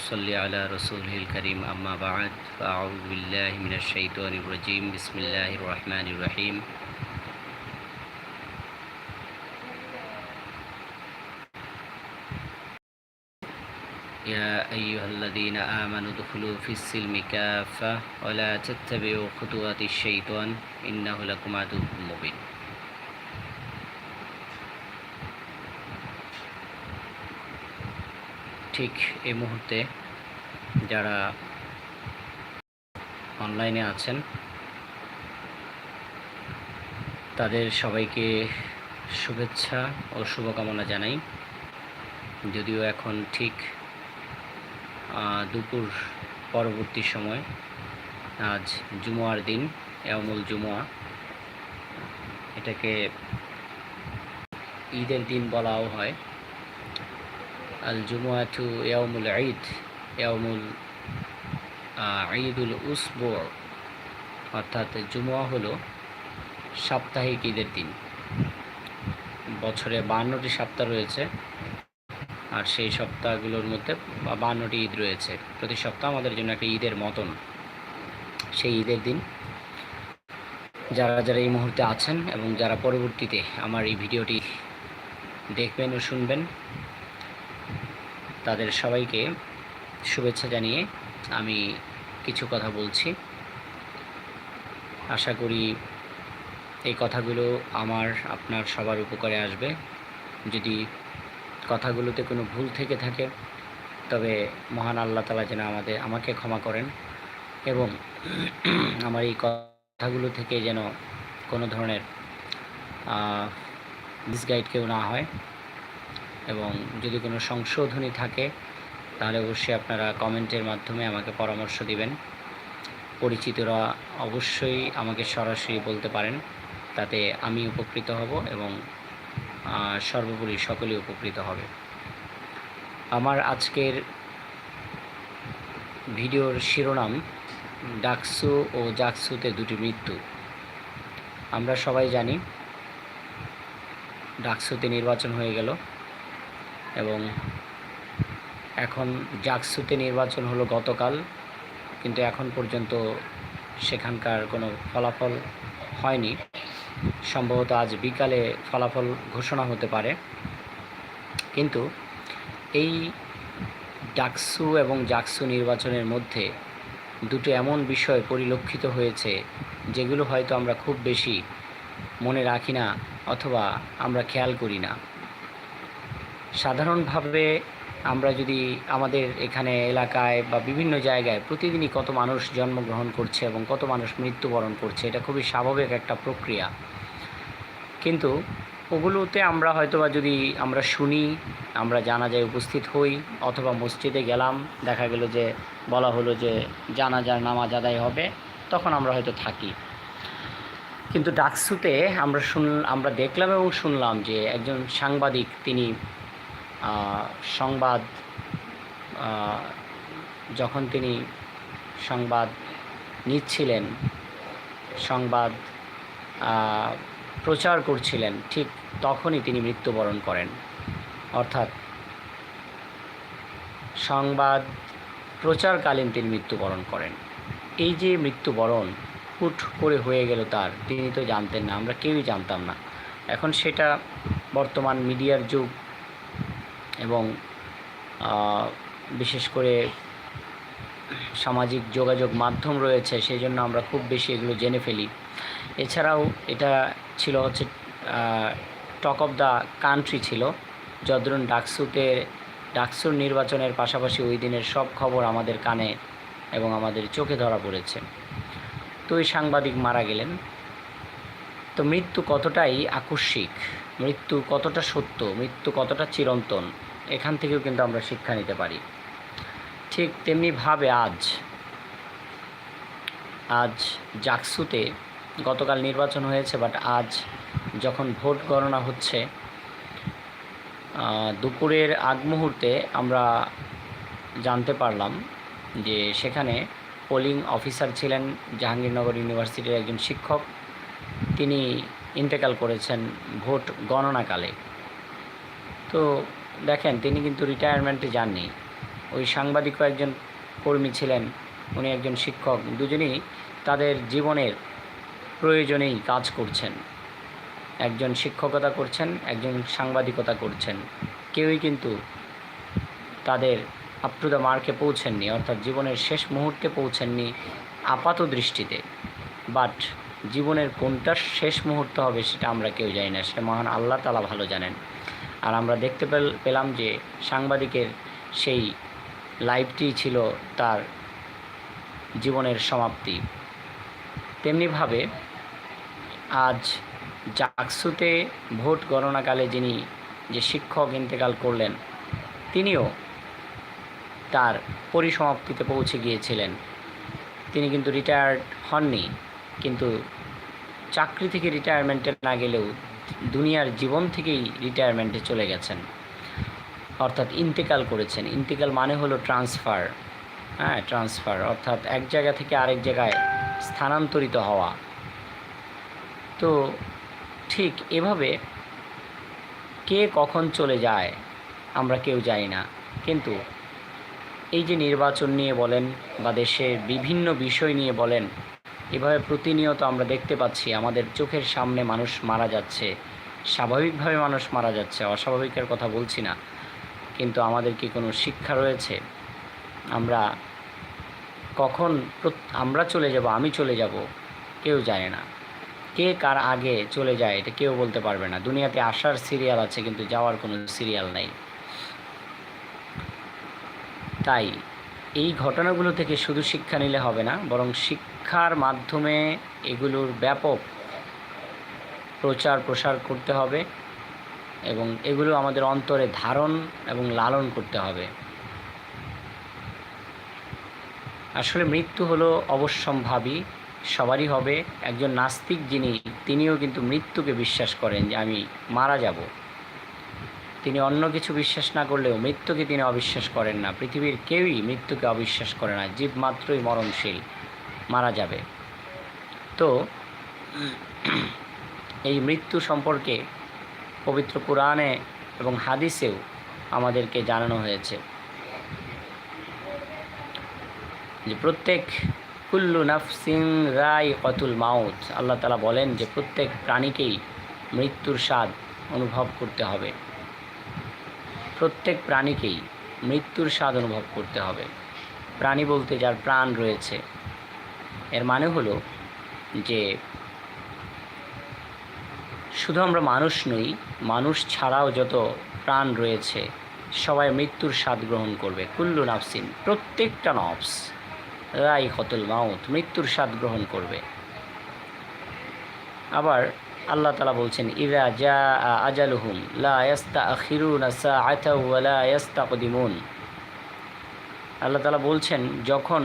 ونصلي على رسوله الكريم أما بعد فأعوذ بالله من الشيطان الرجيم. بسم الله الرحمن الرحيم. يا أيها الذين آمنوا ادخلوا في السلم كافة ولا تتبعوا خطوات الشيطان إنه لكم عدو مبين. ঠিক এই মুহূর্তে যারা অনলাইনে আছেন, তাদের সবাইকে শুভেচ্ছা ও শুভকামনা জানাই। যদিও এখন ঠিক দুপুর পরবর্তী সময়, আজ জুমুয়ার দিন এমুল জুমুয়া। এটাকে ঈদের দিন বলাও হয়। আল জুমুয়াতু ইয়াউমুল ঈদ ইয়াউমুল আহ, ঈদুল উসবু অর্থাৎ জুমুয়া হলো সাপ্তাহিক ঈদের দিন। বছরে বান্নটি সপ্তাহ রয়েছে আর সেই সপ্তাহগুলোর মধ্যে বা বান্নটি ঈদ রয়েছে। প্রতি সপ্তাহ আমাদের জন্য একটা ঈদের মতন সেই ঈদের দিন। যারা যারা এই মুহূর্তে আছেন এবং যারা পরবর্তীতে আমার এই ভিডিওটি দেখবেন ও শুনবেন তাদের সবাইকে শুভেচ্ছা জানিয়ে আমি কিছু কথা বলছি। আশা করি এই কথাগুলো আমার, আপনার সবার উপকারে আসবে। যদি কথাগুলোতে কোনো ভুল থেকে থাকে, তবে মহান আল্লাহ তালা যেন আমাদের, আমাকে ক্ষমা করেন এবং আমার এই কথাগুলো থেকে যেন কোনো ধরনের মিসগাইড কেউ না হয়। এবং যদি কোনো সংশোধনী থাকে, তাহলে অবশ্যই আপনারা কমেন্টের মাধ্যমে আমাকে পরামর্শ দিবেন। পরিচিতরা অবশ্যই আমাকে সরাসরি বলতে পারেন, তাতে আমি উপকৃত হব এবং সর্বোপরি সকলেই উপকৃত হবে। আমার আজকের ভিডিওর শিরোনাম, ডাকসু ও জাকসুতে দুটি মৃত্যু। আমরা সবাই জানি, ডাকসুতে নির্বাচন হয়ে গেল। এবং এখন জাকসুতে নির্বাচন হলো গতকাল, কিন্তু এখন পর্যন্ত সেখানকার কোনো ফলাফল হয়নি। সম্ভবত আজ বিকালে ফলাফল ঘোষণা হতে পারে। কিন্তু এই ডাকসু এবং জাকসু নির্বাচনের মধ্যে দুটো এমন বিষয় পরিলক্ষিত হয়েছে, যেগুলো হয়তো আমরা খুব বেশি মনে রাখি না অথবা আমরা খেয়াল করি না। সাধারণভাবে আমরা যদি আমাদের এখানে এলাকায় বা বিভিন্ন জায়গায় প্রতিদিনই কত মানুষ জন্মগ্রহণ করছে এবং কত মানুষ মৃত্যুবরণ করছে, এটা খুবই স্বাভাবিক একটা প্রক্রিয়া। কিন্তু ওগুলোতে আমরা হয়তোবা যদি আমরা শুনি, আমরা জানাজায় উপস্থিত হই অথবা মসজিদে গেলাম, দেখা গেল যে বলা হলো যে জানাজার নামাজ আদায় হবে, তখন আমরা হয়তো থাকি। কিন্তু ডাকসুতে আমরা শুন, আমরা দেখলাম এবং শুনলাম যে একজন সাংবাদিক তিনি সংবাদ যখন তিনি সংবাদ নিচ্ছিলেন, সংবাদ প্রচার করছিলেন, ঠিক তখনই তিনি মৃত্যুবরণ করেন। অর্থাৎ সংবাদ প্রচারকালীন তিনি মৃত্যুবরণ করেন। এই যে মৃত্যুবরণ হুট করে হয়ে গেল তার, তিনি তো জানতেন না, আমরা কেউই জানতাম না। এখন সেটা বর্তমান মিডিয়ার যুগ এবং বিশেষ করে সামাজিক যোগাযোগ মাধ্যম রয়েছে, সেই জন্য আমরা খুব বেশি এগুলো জেনে ফেলি। এছাড়াও এটা ছিল হচ্ছে টক অফ দ্য কান্ট্রি ছিল। যদ্রুন ডাকসুতে, ডাকসুর নির্বাচনের পাশাপাশি ওই দিনের সব খবর আমাদের কানে এবং আমাদের চোখে ধরা পড়েছে। তো ওই সাংবাদিক মারা গেলেন। তো মৃত্যু কতটাই আকস্মিক? মৃত্যু কতটা সত্য? মৃত্যু কতটা চিরন্তন? এখান থেকেও কিন্তু আমরা শিক্ষা নিতে পারি। ঠিক তেমনিভাবে আজ আজ জাকসুতে গতকাল নির্বাচন হয়েছে বাট আজ যখন ভোট গণনা হচ্ছে দুপুরের আগ মুহূর্তে আমরা জানতে পারলাম যে সেখানে পোলিং অফিসার ছিলেন জাহাঙ্গীরনগর ইউনিভার্সিটির একজন শিক্ষক। তিনি ইন্তেকাল করেছেন ভোট গণনাকালে। তো দেখেন, তিনি কিন্তু রিটায়ারমেন্টে যাননি। ওই সাংবাদিকও একজন কর্মী ছিলেন, উনি একজন শিক্ষক। দুজনেই তাদের জীবনের প্রয়োজনেই কাজ করছেন। একজন শিক্ষকতা করছেন, একজন সাংবাদিকতা করছেন। কেউই কিন্তু তাদের আপ টু আপ্রুদা মার্কে পৌঁছেননি, অর্থাৎ জীবনের শেষ মুহূর্তে পৌঁছেননি আপাত দৃষ্টিতে। বাট জীবনের কোনটা শেষ মুহূর্ত হবে সেটা আমরা কেউ জানি না, সেটা মহান আল্লাহ তালা ভালো জানেন। আর আমরা দেখতে পেল- পেলাম যে সাংবাদিকের সেই লাইভটি ছিল তার জীবনের সমাপ্তি। তেমনিভাবে আজ জাকসুতে ভোট গণনাকালে যিনি যে শিক্ষক ইন্তেকাল করলেন, তিনিও তার পরিসমাপ্তিতে পৌঁছে গিয়েছিলেন। তিনি কিন্তু রিটায়ার্ড হননি, কিন্তু চাকরি থেকে রিটায়ারমেন্টে না গেলেও দুনিয়ার জীবন থেকেই রিটায়ারমেন্টে চলে গেছেন। অর্থাৎ ইন্তেকাল করেছেন। ইন্তেকাল মানে হলো ট্রান্সফার হ্যাঁ ট্রান্সফার অর্থাৎ এক জায়গা থেকে আরেক জায়গায় স্থানান্তরিত হওয়া। তো ঠিক এভাবে কে কখন চলে যায় আমরা কেউ জানি না। কিন্তু এই যে নির্বাচন নিয়ে বলেন বা দেশের বিভিন্ন বিষয় নিয়ে বলেন এভাবে প্রতিনিয়ত আমরা দেখতে পাচ্ছি, আমাদের চোখের সামনে মানুষ মারা যাচ্ছে। স্বাভাবিকভাবে মানুষ মারা যাচ্ছে, অস্বাভাবিকের কথা বলছি না। কিন্তু আমাদের কি কোনো শিক্ষা রয়েছে? আমরা কখন আমরা চলে যাব, আমি চলে যাব, কেউ জানে না। কে কার আগে চলে যায়, এটা কেউ বলতে পারবে না। দুনিয়াতে আসার সিরিয়াল আছে, কিন্তু যাওয়ার কোনো সিরিয়াল নেই। তাই এই ঘটনাগুলো থেকে শুধু শিক্ষা নিলে হবে না, বরং শিক্ষার মাধ্যমে এগুলোর ব্যাপক প্রচার প্রসার করতে হবে এবং এগুলো আমাদের অন্তরে ধারণ এবং লালন করতে হবে। আসলে মৃত্যু হলো অবশ্যম্ভাবী, সবারই হবে। একজন নাস্তিক যিনি, তিনিও কিন্তু মৃত্যুকে বিশ্বাস করেন যে আমি মারা যাব। তিনি অন্য কিছু বিশ্বাস না করলেও মৃত্যুকে তিনি অবিশ্বাস করেন না। পৃথিবীর কেউই মৃত্যুকে অবিশ্বাস করে না। জীব মাত্রই মরণশীল। মারা যাবে। তো এই মৃত্যু সম্পর্কে পবিত্র কোরআনে এবং হাদিসেও আমাদেরকে জানানো হয়েছে যে প্রত্যেক কুল্লু নাফসিং রাই কতুল মাউত, আল্লাহ তালা বলেন যে প্রত্যেক প্রাণীকেই মৃত্যুর স্বাদ অনুভব করতে হবে। প্রত্যেক প্রাণীকেই মৃত্যুর স্বাদ অনুভব করতে হবে। প্রাণী বলতে যার প্রাণ রয়েছে এর মানে হলো যে শুধু আমরা মানুষ নই, মানুষ ছাড়াও যত প্রাণ রয়েছে, সবাই মৃত্যুর স্বাদ গ্রহণ করবে। কুল্লু নাফসিন, প্রত্যেকটা নফস রাই কতুল মাউত, মৃত্যুর স্বাদ গ্রহণ করবে। আবার আল্লাহ তালা বলছেন ইরা যা আজালুহুম, লা ইয়াস্তা আখিরুন সাআতা ওয়ালা ইয়াস্তাকদিমুন। আল্লাহ তালা বলছেন, যখন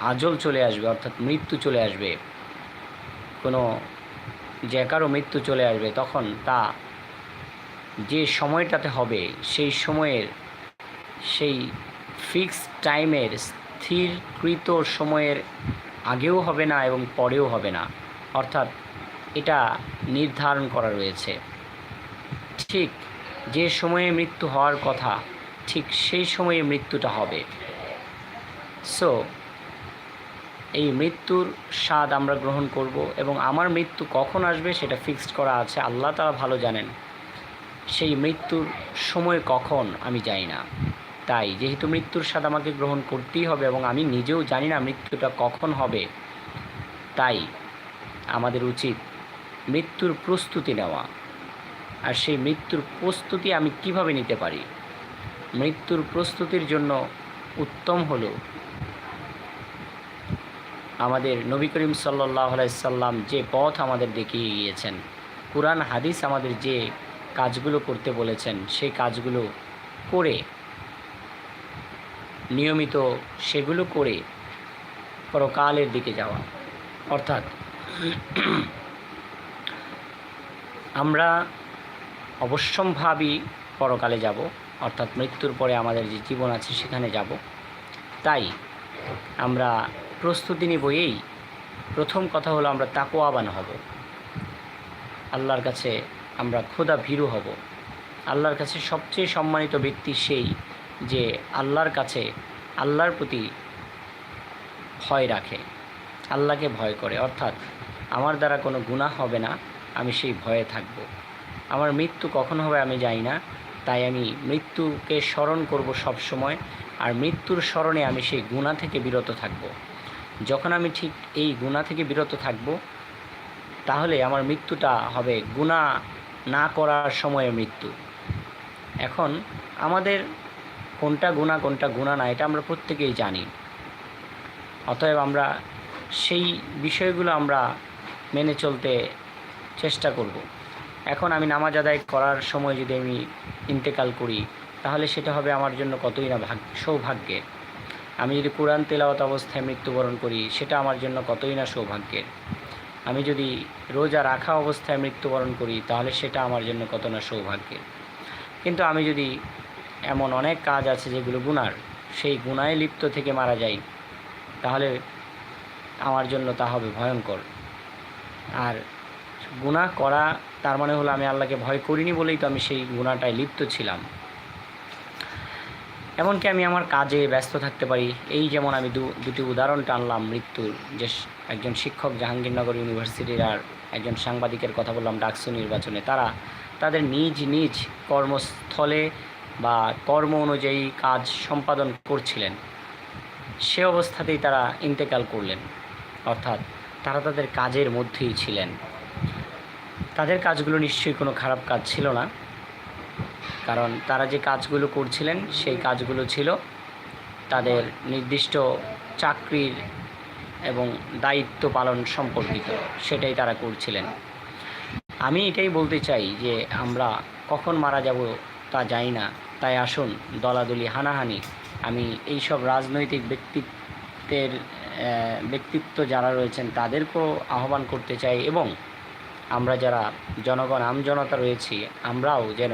আজল চলে আসবে, অর্থাৎ মৃত্যু চলে আসবে। কোনো যে কারও মৃত্যু চলে আসবে, তখন তা যে সময়টাতে হবে, সেই সময়ের, সেই ফিক্সড টাইমের, স্থিরকৃত সময়ের আগেও হবে না এবং পরেও হবে না। অর্থাৎ এটা নির্ধারণ করা রয়েছে। ঠিক যে সময়ে মৃত্যু হওয়ার কথা, ঠিক সেই সময়ে মৃত্যুটা হবে। সো এই মৃত্যুর স্বাদ আমরা গ্রহণ করব এবং আমার মৃত্যু কখন আসবে সেটা ফিক্সড করা আছে, আল্লাহ তারা ভালো জানেন। সেই মৃত্যুর সময় কখন আমি জানি না। তাই যেহেতু মৃত্যুর স্বাদ আমাকে গ্রহণ করতেই হবে এবং আমি নিজেও জানি না মৃত্যুটা কখন হবে, তাই আমাদের উচিত মৃত্যুর প্রস্তুতি নেওয়া। আর সেই মৃত্যুর প্রস্তুতি আমি কীভাবে নিতে পারি? মৃত্যুর প্রস্তুতির জন্য উত্তম হলো আমাদের নবী করিম সাল্লাহ সাল্লাম যে পথ আমাদের দেখিয়ে গিয়েছেন। কোরআন, হাদিস আমাদের যে কাজগুলো করতে বলেছেন, সেই কাজগুলো করে, নিয়মিত সেগুলো করে পরকালের দিকে যাওয়া। অর্থাৎ আমরা অবশ্যম্ভাবী পরকালে যাব, অর্থাৎ মৃত্যুর পরে আমাদের যে জীবন আছে সেখানে যাব। তাই আমরা প্রস্তুতি নিবই প্রথম কথা হলো আমরা তাকোয়াবান হব। আল্লাহর কাছে আমরা ক্ষুধা ভীরু হব। আল্লাহর কাছে সবচেয়ে সম্মানিত ব্যক্তি সেই যে আল্লাহর কাছে আল্লাহর প্রতি ভয় রাখে, আল্লাহকে ভয় করে। অর্থাৎ আমার দ্বারা কোনো গুনাহ হবে না, আমি সেই ভয়ে থাকব। আমার মৃত্যু কখন হবে আমি জানি না, তাই আমি মৃত্যুকে স্মরণ করব সব সময় আর মৃত্যুর স্মরণে আমি সেই গুণা থেকে বিরত থাকব। যখন আমি ঠিক এই গুণা থেকে বিরত থাকব, তাহলে আমার মৃত্যুটা হবে গুণা না করার সময়ে মৃত্যু। এখন আমাদের কোনটা গুণা কোনটা গুণা না, এটা আমরা প্রত্যেকেই জানি। অতএব আমরা সেই বিষয়গুলো আমরা মেনে চলতে চেষ্টা করব। এখন আমি নামাজ আদায় করার সময় যদি আমি ইন্তেকাল করি, তাহলে সেটা হবে আমার জন্য কতই না ভাগ সৌভাগ্যের। আমি যদি কোরআন তেলাওয়াত অবস্থায় মৃত্যুবরণ করি, সেটা আমার জন্য কতই না সৌভাগ্যের? আমি যদি রোজা রাখা অবস্থায় মৃত্যুবরণ করি, তাহলে সেটা আমার জন্য কত না সৌভাগ্যের? কিন্তু আমি যদি এমন অনেক কাজ আছে যেগুলো গুনার, সেই গুনায় লিপ্ত থেকে মারা যাই, তাহলে আমার জন্য তা হবে ভয়ঙ্কর। আর গুনাহ করা, তার মানে হলো আমি আল্লাহকে ভয় করিনি বলেই তো আমি সেই গুণাটায় লিপ্ত ছিলাম। এমনকি আমি আমার কাজে ব্যস্ত থাকতে পারি। এই যেমন আমি দু, দুটি উদাহরণ টানলাম মৃত্যুর, যে একজন শিক্ষক জাহাঙ্গীরনগর ইউনিভার্সিটির আর একজন সাংবাদিকের কথা বললাম ডাকসু নির্বাচনে। তারা তাদের নিজ নিজ কর্মস্থলে বা কর্ম অনুযায়ী কাজ সম্পাদন করছিলেন। সে অবস্থাতেই তারা ইন্তেকাল করলেন। অর্থাৎ তারা তাদের কাজের মধ্যেই ছিলেন। তাদের কাজগুলো নিশ্চয়ই কোনো খারাপ কাজ ছিল না। কারণ তারা যে কাজগুলো করছিলেন, সেই কাজগুলো ছিল তাদের নির্দিষ্ট চাকরির এবং দায়িত্ব পালন সম্পর্কিত, সেটাই তারা করছিলেন। আমি এটাই বলতে চাই যে, আমরা কখন মারা যাব তা জানি না। তাই আসুন, দলাদলি, হানাহানি। আমি এই সব রাজনৈতিক ব্যক্তিত্বের ব্যক্তিত্ব যারা রয়েছেন, তাদেরকেও আহ্বান করতে চাই এবং আমরা যারা জনগণ, আমজনতা রয়েছি, আমরাও যেন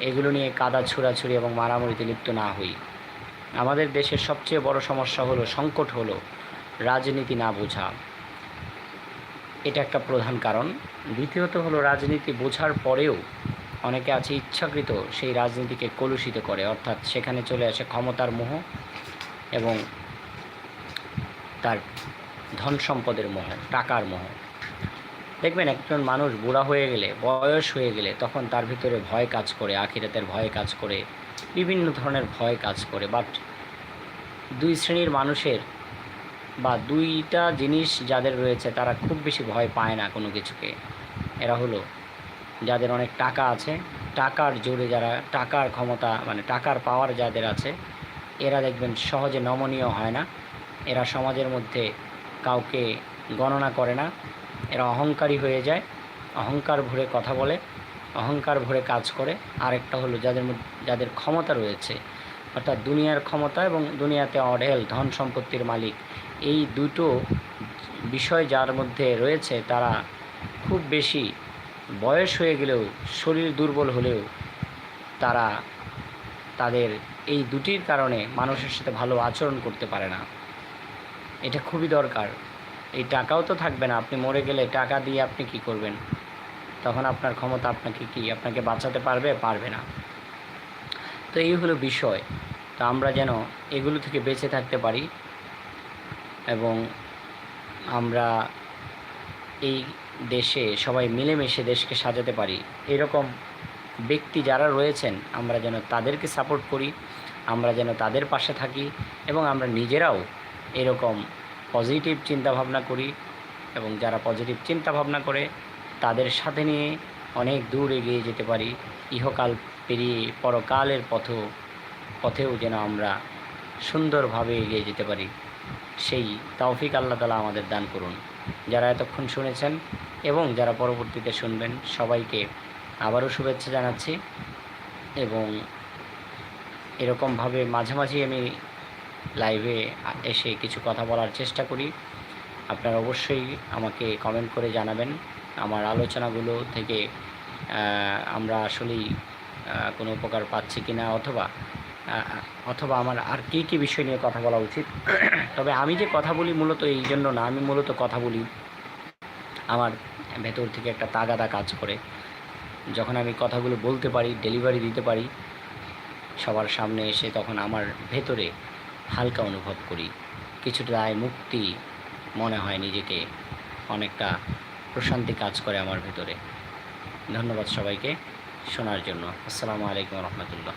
এগুলো নিয়ে কাদা, ছুড়াছুড়ি এবং মারামারিতে লিপ্ত না হই। আমাদের দেশের সবচেয়ে বড় সমস্যা হলো, সংকট হলো রাজনীতি না বোঝা। এটা একটা প্রধান কারণ। দ্বিতীয়ত হলো, রাজনীতি বোঝার পরেও অনেকে আছে ইচ্ছাকৃত সেই রাজনীতিকে কলুষিত করে, অর্থাৎ সেখানে চলে আসে ক্ষমতার মোহ এবং তার ধন সম্পদের মোহ, টাকার মোহ। দেখবেন একজন মানুষ বুড়া হয়ে গেলে, বয়স হয়ে গেলে তখন তার ভিতরে ভয় কাজ করে, আখিরাতের ভয় কাজ করে, বিভিন্ন ধরনের ভয় কাজ করে। বাট দুই শ্রেণির মানুষের বা দুইটা জিনিস যাদের রয়েছে তারা খুব বেশি ভয় পায় না কোনো কিছুকে। এরা হলো যাদের অনেক টাকা আছে, টাকার জোরে যারা, টাকার ক্ষমতা মানে টাকার পাওয়ার যাদের আছে, এরা দেখবেন সহজে নমনীয় হয় না। এরা সমাজের মধ্যে কাউকে গণনা করে না। এরা অহংকারী হয়ে যায়, অহংকার ভরে কথা বলে, অহংকার ভরে কাজ করে। আরেকটা হলো যাদের যাদের ক্ষমতা রয়েছে, অর্থাৎ দুনিয়ার ক্ষমতা এবং দুনিয়াতে অঢেল, ধন সম্পত্তির মালিক, এই দুটো বিষয় যার মধ্যে রয়েছে তারা খুব বেশি বয়স হয়ে গেলেও, শরীর দুর্বল হলেও তারা তাদের এই দুটির কারণে মানুষের সাথে ভালো আচরণ করতে পারে না। এটা খুবই দরকার। এই টাকাও তো থাকবে না, আপনি মরে গেলে টাকা দিয়ে আপনি কি করবেন? তখন আপনার ক্ষমতা আপনাকে কি, আপনাকে বাঁচাতে পারবে? পারবে না। তো এই হলো বিষয়। তো আমরা যেন এগুলো থেকে বেঁচে থাকতে পারি এবং আমরা এই দেশে সবাই মিলেমিশে দেশকে সাজাতে পারি। এরকম ব্যক্তি যারা রয়েছেন, আমরা যেন তাদেরকে সাপোর্ট করি, আমরা যেন তাদের পাশে থাকি এবং আমরা নিজেরাও এরকম পজিটিভ চিন্তাভাবনা করি এবং যারা পজিটিভ চিন্তাভাবনা করে, তাদের সাথে নিয়ে অনেক দূর এগিয়ে যেতে পারি। ইহকাল পেরিয়ে পরকালের পথ পথেও যেন আমরা সুন্দরভাবে এগিয়ে যেতে পারি। সেই তৌফিক আল্লাহ তালা আমাদের দান করুন। যারা এতক্ষণ শুনেছেন এবং যারা পরবর্তীতে শুনবেন, সবাইকে আবারও শুভেচ্ছা জানাচ্ছি এবং এরকমভাবে মাঝে মাঝে আমি লাইভে এসে কিছু কথা বলার চেষ্টা করি। আপনারা অবশ্যই আমাকে কমেন্ট করে জানাবেন। আমার আলোচনাগুলো থেকে আমরা আসলেই কোনো উপকার পাচ্ছি কি না অথবা অথবা আমার আর কী কী বিষয় নিয়ে কথা বলা উচিত। তবে আমি যে কথা বলি মূলত এই জন্য না, আমি মূলত কথা বলি আমার ভেতর থেকে একটা তাগাদা কাজ করে। যখন আমি কথাগুলো বলতে পারি ডেলিভারি দিতে পারি, সবার সামনে এসে তখন আমার ভেতরে হালকা অনুভব করি। কিছুটা দায় মুক্তি মনে হয় নিজেকে। অনেকটা প্রশান্তি কাজ করে আমার ভেতরে। ধন্যবাদ সবাইকে শোনার জন্য। আসসালামু আলাইকুম রহমতুল্লাহ।